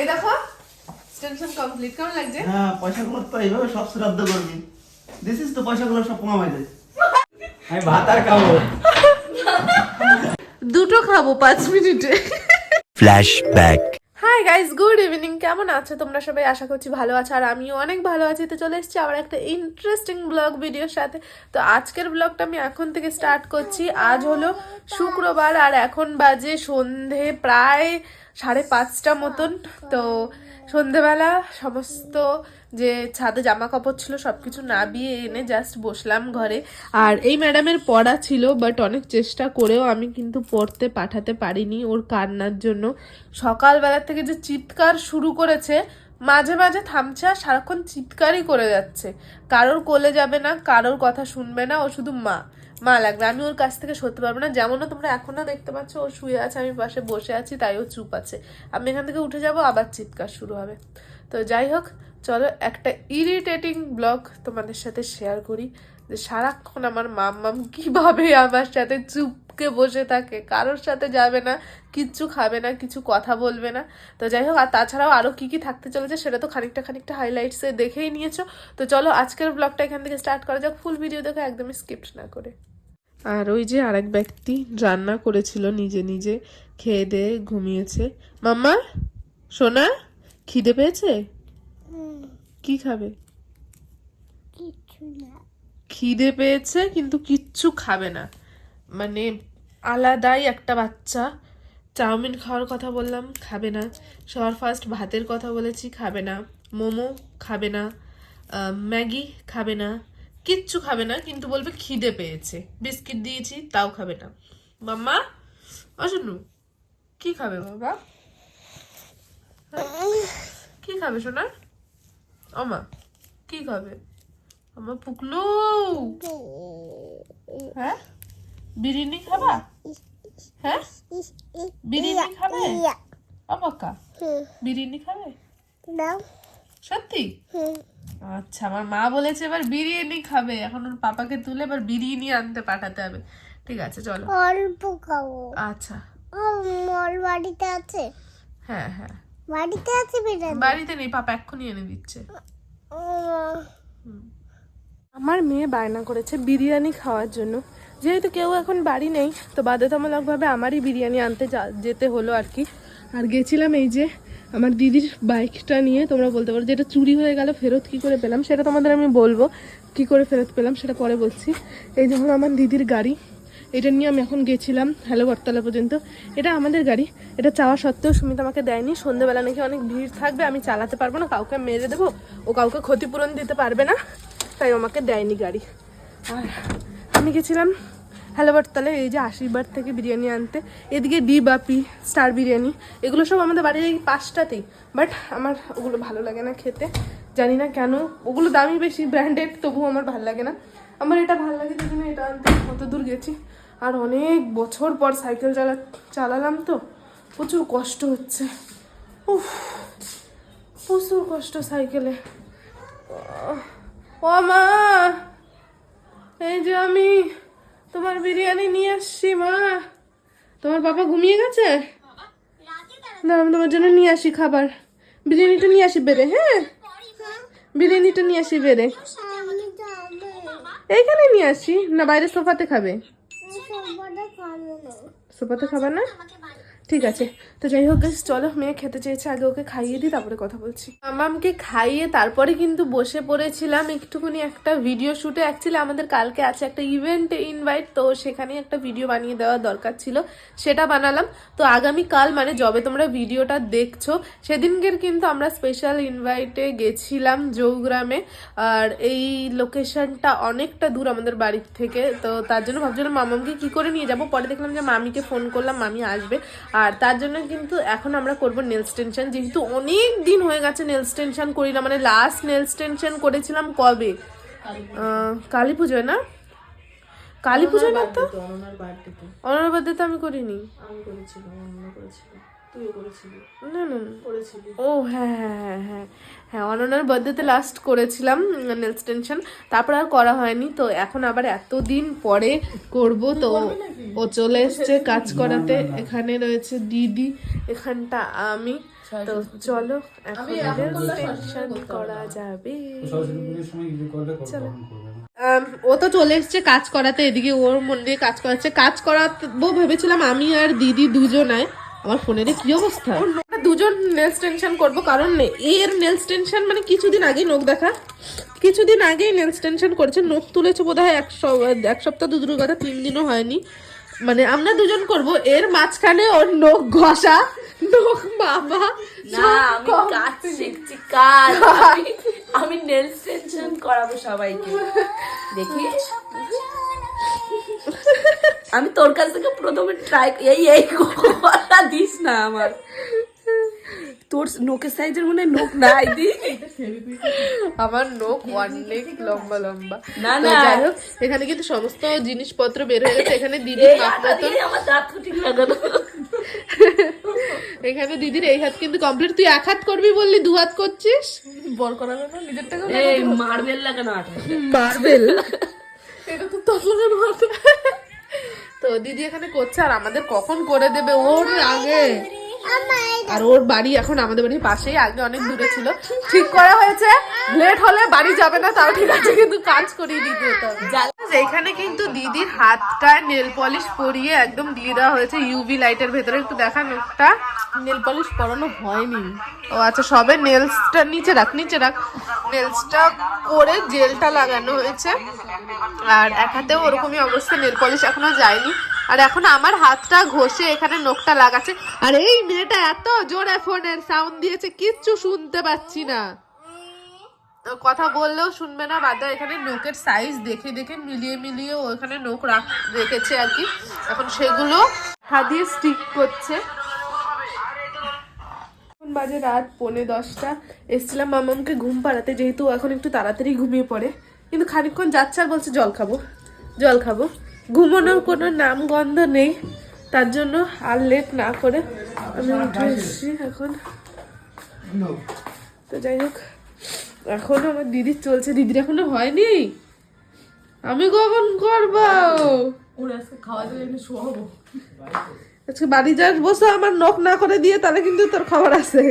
এই দেখো কমপ্লিট কেমন লাগছে? হ্যাঁ পয়সাগুলো তো এইভাবে সব শ্রাদ্ধ করবি। দিস তো পয়সাগুলো সব কমাই আমি ভাত আর খাব। দুটো খাব পাঁচ মিনিটে। Flashback. Hi guys good evening কেমন আছো তোমরা সবাই? আশা করছি ভালো আছো আর আমিও অনেক ভালো আছি। তো চলে এসেছি আবার একটা ইন্টারেস্টিং ব্লগ ভিডিওর সাথে। তো আজকের ব্লগটা আমি এখন থেকে স্টার্ট করছি। আজ হলো শুক্রবার আর এখন বাজে সন্ধে প্রায় সাড়ে পাঁচটা মতন। তো সন্ধেবেলা সমস্ত যে ছাদে জামা কাপড় ছিল সব কিছু নাবিয়ে এনে জাস্ট বসলাম ঘরে। আর এই ম্যাডামের পড়া ছিল বাট অনেক চেষ্টা করেও আমি কিন্তু পড়তে পাঠাতে পারিনি ওর কান্নার জন্য। সকালবেলা থেকে যে চিৎকার শুরু করেছে, মাঝে মাঝে থামছে আর সারাক্ষণ চিৎকারই করে যাচ্ছে। কারোর কোলে যাবে না, কারোর কথা শুনবে না, ও শুধু মা। মা লাগবে। আমি ওর কাছ থেকে সরতে পারব না। যেমনও তোমরা এখনও দেখতে পাচ্ছ, ও শুয়ে আছে, আমি পাশে বসে আছি, তাই ও চুপ আছে। আমি এখান থেকে উঠে যাব, আবার চিৎকার শুরু হবে। তো যাই হোক, চলো একটা ইরিটেটিং ব্লগ তোমাদের সাথে শেয়ার করি, যে সারাক্ষণ আমার মাম মাম কীভাবে আমার সাথে চুপকে বসে থাকে, কারোর সাথে যাবে না, কিচ্ছু খাবে না, কিছু কথা বলবে না। তো যাই হোক, আর তাছাড়াও আরও কী কী থাকতে চলেছে সেটা তো খানিকটা খানিকটা হাইলাইটসে দেখেই নিয়েছো। তো চলো আজকের ব্লগটা এখান থেকে স্টার্ট করা যাক। ফুল ভিডিও দেখো একদমই স্কিপ্ট না করে। আর ওই যে আরেক ব্যক্তি রান্না করেছিল নিজে নিজে খেয়ে দিয়ে ঘুমিয়েছে। মাম্মা সোনা খিদে পেয়েছে? কি খাবে? খিদে পেয়েছে কিন্তু কিচ্ছু খাবে না। মানে আলাদাই একটা বাচ্চা। চাউমিন খাওয়ার কথা বললাম খাবে না। সবার ফার্স্ট ভাতের কথা বলেছি খাবে না। মোমো খাবে না। ম্যাগি খাবে না। কিচ্ছু খাবে না কিন্তু বলবে খিদে পেয়েছে। বিস্কিট দিয়েছি তাও খাবে না। মাম্মা অশনু কি খাবে? বাবা। কি খাবে সোনা? অমা কি খাবে? আমার পুকলু। হ্যাঁ? বিরিয়ানি খাবা? হ্যাঁ? বিরিয়ানি খাবে? অবাক্কা বিরিয়ানি খাবে? না। সত্যি? আচ্ছা আমার মা বলেছে এবার বিরিয়ানি খাবে। এখন ওর পাপাকে তুলে এবার বিরিয়ানি আনতে পাঠাতে হবে। ঠিক আছে চলো। অল্প খাব। আচ্ছা। ও মোর বাড়িতে আছে? হ্যাঁ হ্যাঁ। বাড়িতে আছে বিরিয়ানি? বাড়িতে নেই পাপা এক্ষুনি এনে দিচ্ছে। ও, আমার মেয়ে বায়না করেছে বিরিয়ানি খাওয়ার জন্য। যেহেতু কেউ এখন বাড়ি নেই তো বাধ্যতামূলকভাবে আমারই বিরিয়ানি আনতে যা- যেতে হলো আর কি। আর গেছিলাম এই যে আমার দিদির বাইকটা নিয়ে তোমরা বলতে পারো যেটা চুরি হয়ে গেল, ফেরত কি করে পেলাম সেটা তোমাদের আমি বলব। কি করে ফেরত পেলাম সেটা পরে বলছি। এই যে হলো আমার দিদির গাড়ি, এটা নিয়ে আমি এখন গেছিলাম হ্যালো বটতলা পর্যন্ত। এটা আমাদের গাড়ি, এটা চাওয়া সত্ত্বেও সুমিত আমাকে দেয়নি। সন্ধ্যেবেলা নাকি অনেক ভিড় থাকবে, আমি চালাতে পারব না, কাউকে মেরে দেবো, ও কাউকে ক্ষতিপূরণ দিতে পারবে না, তাই আমাকে দেয়নি গাড়ি। আর আমি গেছিলাম হ্যালো বটতলে এই যে আশীর্বাদ থেকে বিরিয়ানি আনতে, এদিকে ডি বাপি স্টার বিরিয়ানি, এগুলো সব আমাদের বাড়ির এই পাঁচটাতেই। বাট আমার ওগুলো ভালো লাগে না খেতে, জানি না কেন। ওগুলো দামি বেশি ব্র্যান্ডেড তবুও আমার ভালো লাগে না। আমার এটা ভালো লাগে সেই জন্য এটা আনতে কত দূর গেছি। আর অনেক বছর পর সাইকেল চালা, চালালাম তো, প্রচুর কষ্ট হচ্ছে। উফ, প্রচুর কষ্ট সাইকেলে। ও মা, এই যে আমি তোমার বিরিয়ানি নিয়ে আসছি মা। তোমার বাবা ঘুমিয়ে গেছে? না আমি তোমার জন্য নিয়ে আসি খাবার। বিরিয়ানিটা নিয়ে আসি বেড়ে হ্যাঁ? বিরিয়ানিটা নিয়ে আসি বেড়ে। এইখানে নিয়ে আসি। না বাইরে সোফাতে খাবে। সোফাতে খাবার না? ঠিক আছে। তো যাই হোক চলো, মেয়ে খেতে চেয়েছে, আগে ওকে খাইয়ে দিই, তারপরে কথা বলছি। আমামকে খাইয়ে তারপরে কিন্তু বসে পড়েছিলাম, একটুখানি একটা ভিডিও শুটে অ্যাকচুয়ালি আমাদের কালকে আছে একটা ইভেন্ট ইনভাইট তো সেখানে একটা ভিডিও বানিয়ে দেওয়ার দরকার ছিল, সেটা বানালাম। তো আগামী কাল মানে যবে তোমরা ভিডিওটা দেখছ, সেদিনকের কিন্তু আমরা স্পেশাল ইনভাইটে গেছিলাম জৌগ্রামে। আর এই লোকেশনটা অনেকটা দূর আমাদের বাড়ির থেকে, তো তার জন্য ভাবছিলাম মামামকে কি করে নিয়ে যাব? পরে দেখলাম যে মামিকে ফোন করলাম, মামি আসবে। আর তার জন্য কিন্তু এখন আমরা করব নেলস টেনশন যেহেতু অনেক দিন হয়ে গেছে নেলস টেনশন করি না মানে লাস্ট নেলস টেনশন করেছিলাম কবে? কালী পুজোয় না? কালী পুজোয় না তো? অনার বার্থডে তো আমি করিনি। না না না। ও হ্যাঁ হ্যাঁ হ্যাঁ হ্যাঁ। হ্যাঁ অননার বার্থডেতে লাস্ট করেছিলাম নেলস টেনশন তারপর আর করা হয়নি তো এখন আবার এতদিন পরে করব তো ও চলে এসছে কাজ করাতে। এখানে রয়েছে দিদি এখানটা আমি। তো চলো এখন টেনশন করা যাবে। আম, ও তো চলে এসছে কাজ করাতে এদিকে ওর মন দিয়ে কাজ করাচ্ছে। কাজ করাবো ভেবেছিলাম আমি আর দিদি দুজনায়। আমার ফোনের কি অবস্থা? দুজন নেলস টেনশন করব কারণ এর নেলস টেনশন মানে কিছুদিন আগেই নখ দেখা। কিছুদিন আগেই নেলস টেনশন করেছে নখ তুলেছে বোধ হয় এক স- এক সপ্তাহ দুদুর কথা তিন দিনও হয়নি। মানে আমরা দুজন করব এর মাঝখানে ওর নখ ঘষা নখ মামা না আমি কাজ শিখছি কাজ। আমি আমি নেলস টেনশন করাবো সবাইকে। দেখি। আমি তোর কাছ থেকে প্রথমে ট্রাই এই এই কথা দিস না আমার। তোর নোকের সাইজের মনে হয় নোক নাই দি। আমার নখ অনেক লম্বা লম্বা। না, না। যাই হোক এখানে কিন্তু সমস্ত জিনিসপত্র বের হয়ে গেছে। এখানে দিদি এই মাপ হাতটা মতন দিয়ে আমার দাঁত ঠিক লাগানো। এখানে দিদির এই হাত কিন্তু কমপ্লিট তুই এক হাত করবি বললি দু হাত করছিস? বল করাবে না নিজের টাকা এই মার্বেল লাগানো মার্বেল? এটা তো তসলের মতো তো দিদি এখানে করছে আর আমাদের কখন করে দেবে? ওর আগে। আর ওর বাড়ি এখন আমাদের বাড়ির পাশেই আগে অনেক দূরে ছিল। ঠিক করা হয়েছে। লেট হলে বাড়ি যাবে না তাও ঠিক আছে কিন্তু কাজ করিয়ে দিতে হতো এখানে কিন্তু দিদির হাতটায় নেল পলিশ পরিয়ে একদম দিয়ে দেওয়া হয়েছে ইউভি লাইটের ভেতরে। একটু দেখা নোকটা নেল পলিশ পরানো হয়নি। ও আচ্ছা সবে নেলসটা নিচে রাখ নিচে রাখ। নেলসটা করে জেলটা লাগানো হয়েছে। আর এক হাতেও ওরকমই অবস্থা নেল পলিশ এখনও যায়নি। আর এখন আমার হাতটা ঘষে এখানে নখটা লাগাচ্ছে। আর এই মেয়েটা এত জোরে ফোনের সাউন্ড দিয়েছে কিচ্ছু শুনতে পাচ্ছি না। কথা বললেও শুনবে না, বাদ এখানে নোকের সাইজ দেখে দেখে মিলিয়ে মিলিয়ে ও এখানে নোক রাখ, রেখেছে আর কি। এখন সেগুলো হাত দিয়ে স্টিক করছে বাজে রাত পৌনে দশটা, এসছিলাম মামামকে ঘুম পাড়াতে, যেহেতু এখন একটু তাড়াতাড়ি ঘুমিয়ে পড়ে। কিন্তু খানিকক্ষণ যাচ্ছে আর বলছে, জল খাব জল খাব। ঘুমানোর কোনো নাম গন্ধ নেই, তার জন্য আর লেট না করে আমি উঠে এসেছি এখন। তো যাই হোক এখনও আমার দিদির চলছে। দিদির এখনও হয়নি? আমি কখন করব? আজকে বাড়ি যাস বসে আমার নখ না করে দিয়ে তাহলে কিন্তু তোর খবর আছে।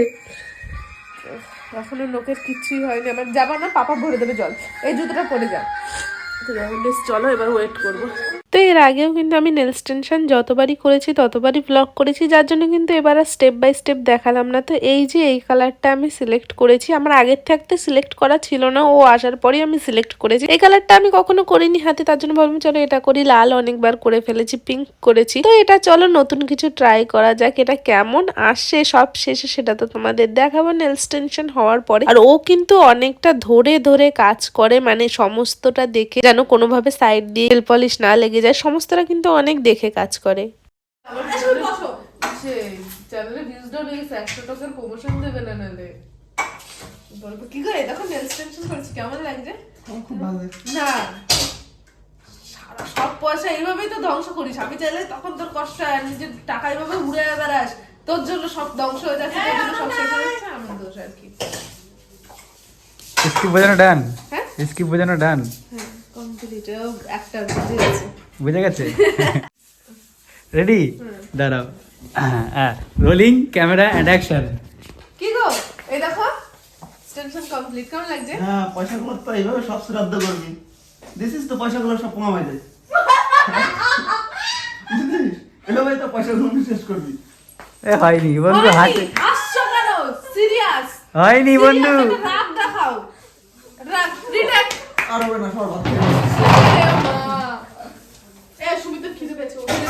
এখনও নখের কিচ্ছুই হয়নি। আমার যাবা না পাপা ভরে দেবে জল। এই জুতোটা পরে যা। তো বেশ চলো এবার ওয়েট করব। তো এর আগেও কিন্তু আমি নেলস টেনশন যতবারই করেছি, ততবারই ব্লগ করেছি, যার জন্য কিন্তু এবার আর স্টেপ বাই স্টেপ দেখালাম না। তো এই যে এই কালারটা আমি সিলেক্ট করেছি, আমার আগের থাকতে সিলেক্ট করা ছিল না, ও আসার পরেই আমি সিলেক্ট করেছি। এই কালারটা আমি কখনো করিনি হাতে, তার জন্য ভাবলাম চলো এটা করি, লাল অনেকবার করে ফেলেছি পিঙ্ক করেছি। তো এটা চলো নতুন কিছু ট্রাই করা যাক, এটা কেমন আসছে, সব শেষে সেটা তো তোমাদের দেখাবো নেলস টেনশন হওয়ার পরে। আর ও কিন্তু অনেকটা ধরে ধরে কাজ করে মানে সমস্তটা দেখে যেন কোনোভাবে সাইড দিয়ে নেল পলিশ না লেগে যায়। সমস্তটা কিন্তু অনেক দেখে কাজ করে। চ্যানেলে ভিউজ ডাউন হয়ে। গেছে একশো টাকার প্রমোশন দেবে না নালে বলব কি করে দেখো নেলস টেনশন করেছি কেমন লাগছে খুব ভালো না সারা সব পয়সা এইভাবেই তো ধ্বংস করিস আমি চাইলে তখন তোর কষ্ট হয় নিজের টাকা এইভাবে উড়ে বেড়াস তোর জন্য সব ধ্বংস হয়ে যাচ্ছে তোর জন্য সব শেষ হয়ে যাচ্ছে আমার দোষ আর কি স্কিপ ডান হ্যাঁ? স্কিপ ডান কমপ্লিট একটা বুঝে গেছে বুঝে গেছে? রেডি দাঁড়াও। রোলিং ক্যামেরা অ্যান্ড অ্যাকশন কি গো? এই দেখো টেনশন কমপ্লিট কেমন লাগছে? হ্যাঁ পয়সাগুলো তো এইভাবে সব শ্রাদ্ধ করবি। দিস ইজ তো পয়সাগুলো সব কমাই দেয় এভাবে তো পয়সাগুলো শেষ করবি। এ হয়নি বন্ধু হাতে। আসছো কেন সিরিয়াস হয়নি বন্ধু। রাগ দেখাও। রাগ রিটেক আর হবে না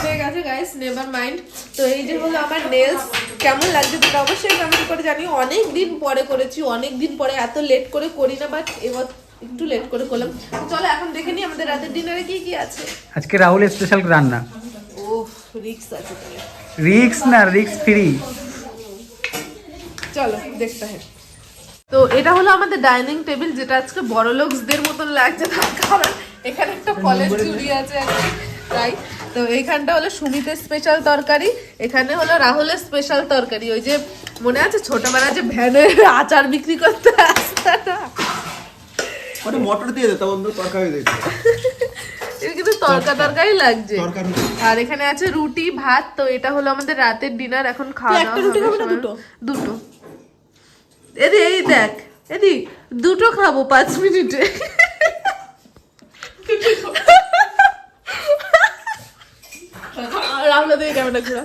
সবার নেভার মাইন্ড তো এই যে হলো আমার নেলস কেমন লাগছে তোমরা অবশ্যই কমেন্ট করে জানিও। অনেক দিন পরে করেছি অনেক দিন পরে এত লেট করে করি না বাট এবার একটু লেট করে করলাম। চলো এখন দেখে নিই আমাদের রাতের ডিনারে কি কি আছে। আজকে রাহুল স্পেশাল রান্না। ও রিক্স আছে রিক্স না রিক্স ফ্রি চলো দেখতে হয়। তো এটা হলো আমাদের ডাইনিং টেবিল যেটা আজকে বড় লোকসদের মতন লাগছে তার কারণ এখানে একটা ফলের চুড়ি আছে তাই তো এইখানটা হলো সুমিতের স্পেশাল তরকারি এখানে হলো রাহুলের স্পেশাল তরকারি। ওই যে মনে আছে ছোটবেলা যে ভ্যানে আচার বিক্রি করতে আসতো ওটা মটর দিয়ে দিতে বন্ধু তরকারি দিতে এটা কিন্তু তরকা তরকারি লাগছে। আর এখানে আছে রুটি ভাত তো এটা হলো আমাদের রাতের ডিনার এখন খাওয়া দাওয়া সবার। দুটো। এদি এই দেখ এদি দুটো খাব পাঁচ মিনিটে। ক্যামেরা ঘুরা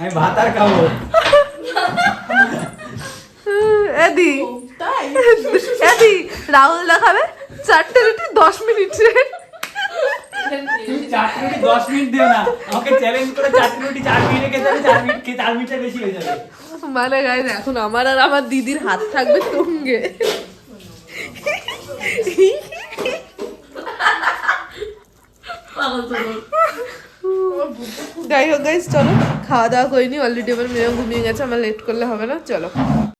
আমি ভাত আর খাব। এদি এদি রাহুল দেখাবে চারটে রুটি দশ মিনিটে তুমি চারটে রুটি দশ মিনিট দিও না। আমাকে চ্যালেঞ্জ করে চারটে রুটি চার মিনিটে খেতে হবে চার মিনিট চার মিনিটের বেশি হয়ে যাবে। মানে গাইজ এখন আমার আর আমার দিদির হাত থাকবে তুঙ্গে। যাই হোক গাইজ চলো, খাওয়া দাওয়া করিনি অলরেডি আমার মেয়েও ঘুমিয়ে গেছে, আমার লেট করলে হবে না, চলো।